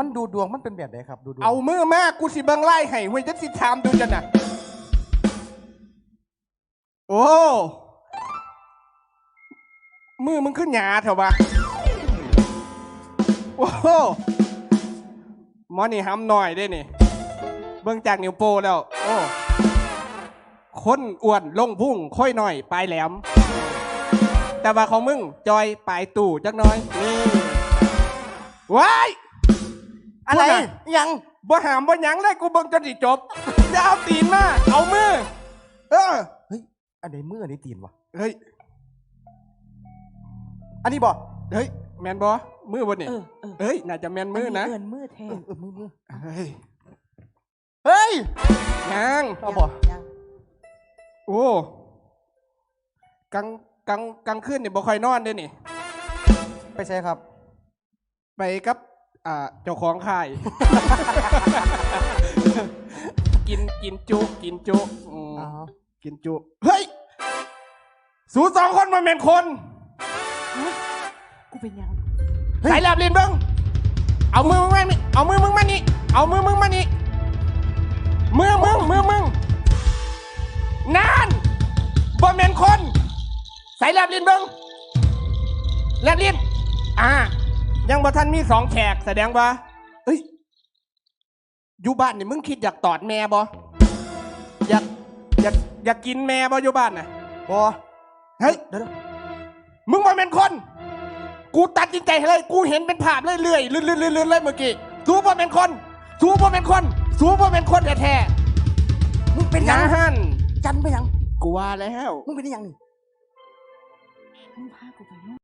มันดูดวงมันเป็นแบบไหนครับดูดวงเอามือมากกูสิเบิ่งไล่ให้เว้ยจะสิถามดูจันน่ะโอ้มือมึงขึ้นหยาเถอะวะโอ้โหหมอนี่ห้ำหน่อยได้นี่ เบิ่งจากนิ้วโป้แล้ว โอ้คนอ้วนลงพุ่งค่อยหน่อย ปลายแหลม แต่ว่าของมึง จอยปลายตู่จักหน้อยนี่ว้าย อะไรพูดน่ะยังบ่หามบ่หยังเลยกูเบิ่งจนสิจบจะเอาตีนมาเอามือเออเฮ้ยอันไหนมืออันไหนตีนวะเฮ้ยอันนี้บ่เฮ้ยแมนบ่มือบ่นี่เออเออเฮ้ยน่าจะแมนมือนะเอินมือแทเอนอเออมือมือเฮ้ยเฮ้ยยังเอาบ่ยังโอ้กลางกลางกลางคืนนี่บ่ค่อยนอนเด้นี่ ไปใช่ครับ ไปกับ อ่าเจ้าของค่าย กินกินจุกินจุอืมอ๋อกินจุ เฮ้ย สูสองคนมาเป็นคนกูเป็นยังสายแลบลินเบิ้งเอามือมึงมานี่เอามือมึงมานี่เอามือมึงมานี่มือมึงมือมึงนานบ่แม่นคน สายแลบลินเบิ้งแลบลินอ่า ยังบ่ทันมีสองแขกแสดงว่าเอ้ยอยู่บ้านนี่มึงคิดอยากตอดแม่บ่อยากอยากอยากกินแม่บ่อยู่บ้านน่ะบ่เฮ้ยเดี๋ยวเดี๋ยวมึงมาเป็นคน กูตัดสินใจให้เลย กูเห็นเป็นภาพเรื่อยๆเรื่อยๆเรื่อยๆเลยเมื่อกี้สูบ่เป็นคนสูบ่เป็นคนสูบ่เป็นคนแท้มึงเป็นๆยังนะฮันจันเป็นยังกูว่าแล้ว มึงเป็นยังนี่ มึงพากูไปนู่น